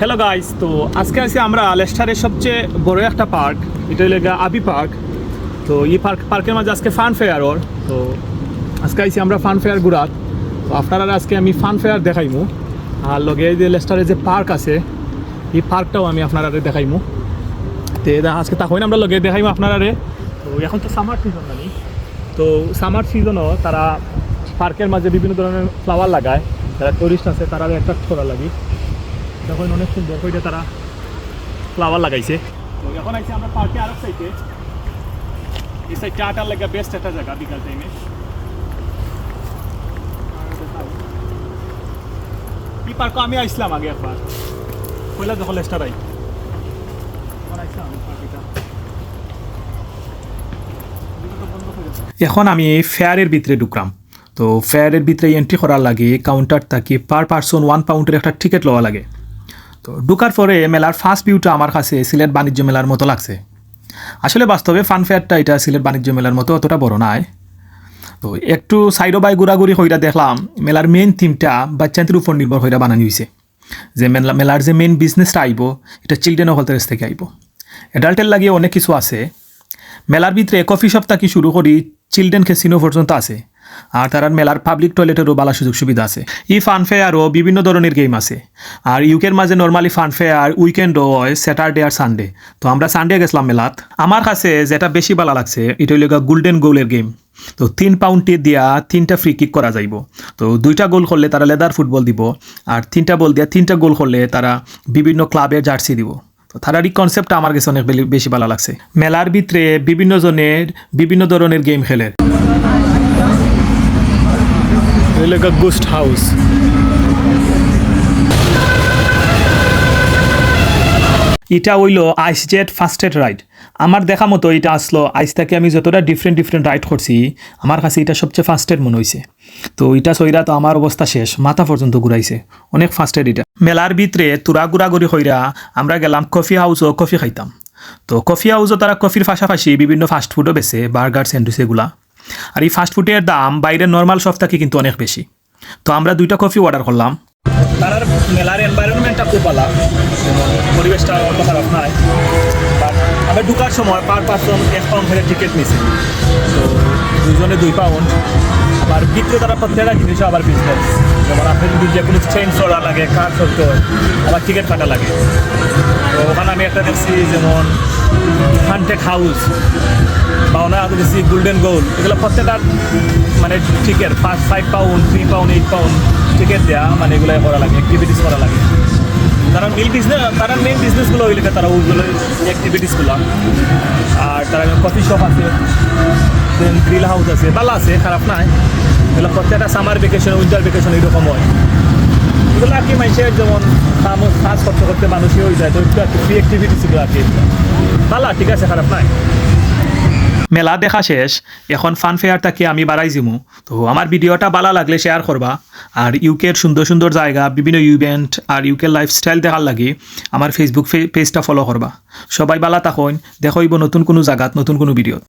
Hello guys তো আজকে আছি আমরা লেস্টারের সবচেয়ে বড় একটা পার্ক। এটা হলো আবি পার্ক। তো এই পার্ক পার্কের মাঝে আজকে ফান ফেয়ার ওর। তো আজকে আইছি আমরা ফান ফেয়ার ঘুরাত তো আপনারা আজকে আমি ফান ফেয়ার দেখাইমু। আর লগে এই যে লেস্টারের যে পার্ক আছে, এই পার্কটাও আমি আপনারা দেখাইমু। তো আজকে তখন আমরা লগে দেখাইমু আপনারা তো এখন তো সামার সিজন জানি তো সামার সিজনও তারা পার্কের মাঝে বিভিন্ন ধরনের ফ্লাওয়ার লাগায়। যারা টুরিস্ট আছে, তারা অ্যাট্রাক্ট করার লাগে। তখন অনেক সুন্দর করে তারা ফ্লাওয়ার লাগাইছে। তো এখন আইছি আমরা পার্কে আরেক সাইডে এই সাইডটা আটার লাগা বেস্ট একটা জায়গা বিকাল টাইমে এই পার্কে আমি আইছিলাম আগে একবার। পয়লা যখন লেস্টার আই। এখন আমি ফেয়ারের ভিতরে ঢুকলাম তো ফেয়ারের ভিতরে এন্ট্রি করার লাগে কাউন্টার থাকি পার পার্সন ওয়ান পাউন্ডের একটা টিকিট লওয়া লাগে। তো ঢুকার পরে মেলার ফার্স্ট ভিউটা আমার কাছে সিলেট বাণিজ্য মেলার মতো লাগছে। আসলে বাস্তবে ফান ফেয়ারটা এটা সিলেট বাণিজ্য মেলার মতো অতটা বড় নয় তো একটু সাইডো বাই ঘোরাঘুরি হইরা দেখলাম, মেলার মেন থিমটা বাচ্চাদের উপর নির্ভর হইরা বানানো হয়েছে যে মেলা মেলার যে মেন বিজনেসটা আইব, এটা চিলড্রেন হলতেরেস থেকে আইব। অ্যাডাল্টের লাগিয়ে অনেক কিছু আছে। মেলার ভিতরে কফি শপ থাকি শুরু করি চিলড্রেন ক্যাসিনো পর্যন্ত আছে। আর তার মেলার পাবলিক টয়লেটেরও ভালো সুযোগ সুবিধা আছে। ই ফান ফেয়ারও বিভিন্ন ধরনের গেম আছে। আর ইউকের মাঝে নর্মালি ফান ফেয়ার উইকেন্ডও হয় স্যাটারডে আর সানডে তো আমরা সানডে গেছিলাম মেলাত। আমার কাছে যেটা বেশি ভালো লাগছে, এটা হইল গোল্ডেন গোলের গেম তো তিন পাউন্ডটি দিয়া তিনটা ফ্রি কিক করা যাইব। তো দুইটা গোল করলে তারা লেদার ফুটবল দিব, আর তিনটা বল দিয়া তিনটা গোল করলে তারা বিভিন্ন ক্লাবের জার্সি দিব। তো তারার এই কনসেপ্টটা আমার কাছে অনেক বেশি ভালো লাগছে। মেলার ভিতরে বিভিন্ন জনের বিভিন্ন ধরনের গেম খেলে। গোস্ট হাউস এটা হইল আইস জেট ফাস্টেড রাইড আমার দেখা মতো এটা আসলো আইস থেকে আমি যতটা ডিফারেন্ট ডিফারেন্ট রাইড করছি, আমার কাছে এটা সবচেয়ে ফাস্টেড মনে হয়েছে তো এটা সইরা তো আমার অবস্থা শেষ, মাথা পর্যন্ত ঘুরাইছে। অনেক ফাস্টেড এটা। মেলার ভিতরে তুরা ঘুরাঘুরি হইরা আমরা গেলাম কফি হাউস ও কফি খাইতাম। তো কফি হাউসও তারা কফির পাশাপাশি বিভিন্ন ফাস্ট ফুডও বেছে বার্গার স্যান্ডউইচ এগুলা। আর এই ফাস্ট ফুডের দাম বাইরের নর্মাল শপ থেকে কিন্তু অনেক বেশি। তো আমরা দুইটা কফি অর্ডার করলাম। তার মেলার এনভায়রনমেন্টটা পরিবেশটা অত খারাপ আমরা ঢুকার সময় পার করে টিকিট তো দুজনে দুই পাউন্ড আবার প্রত্যেকটা আবার বিজনেস যেমন যদি যে কোনো লাগে কার আবার টিকিট কাটা লাগে। তো ওখানে আমি একটা দেখছি, যেমন হান্টেড হাউস বা ওনার দেখছি গোল্ডেন গোল এগুলো প্রত্যেকটা মানে ticket first five pound three pound eight pound ticket দেওয়া মানে এগুলো করা লাগে অ্যাক্টিভিটিস করা লাগে। তারা মিল বিজনেস তারা মেন বিজনেসগুলো ওইগুলো তারা ওইগুলো অ্যাক্টিভিটিসগুলো আর তারা কফি শপ আছে দেন গ্রিল হাউস আছে ভালো আছে, খারাপ নাই। এগুলো প্রত্যেকটা সামার ভেকেশন উইন্টার ভেকেশন এরকম হয়। এগুলো আর কি মানুষের যেমন কাজ করতে করতে মানুষই হয়ে যায়। তো একটু আর কি ফ্রি অ্যাক্টিভিটিসগুলো আর কি। ভালো, ঠিক আছে, খারাপ নাই। মেলা দেখা শেষ, এখন ফান ফেয়ারটাকে আমি বাড়াই জিমু? তো আমার ভিডিওটা ভালো লাগলে শেয়ার করবা। আর ইউকের সুন্দর সুন্দর জায়গা, বিভিন্ন ইভেন্ট আর ইউকের লাইফস্টাইল দেখার লাগে আমার ফেসবুক পেজটা ফলো করবা। সবাই ভালো থাকুন দেখইব নতুন কোনো জায়গাত, নতুন কোনো ভিডিও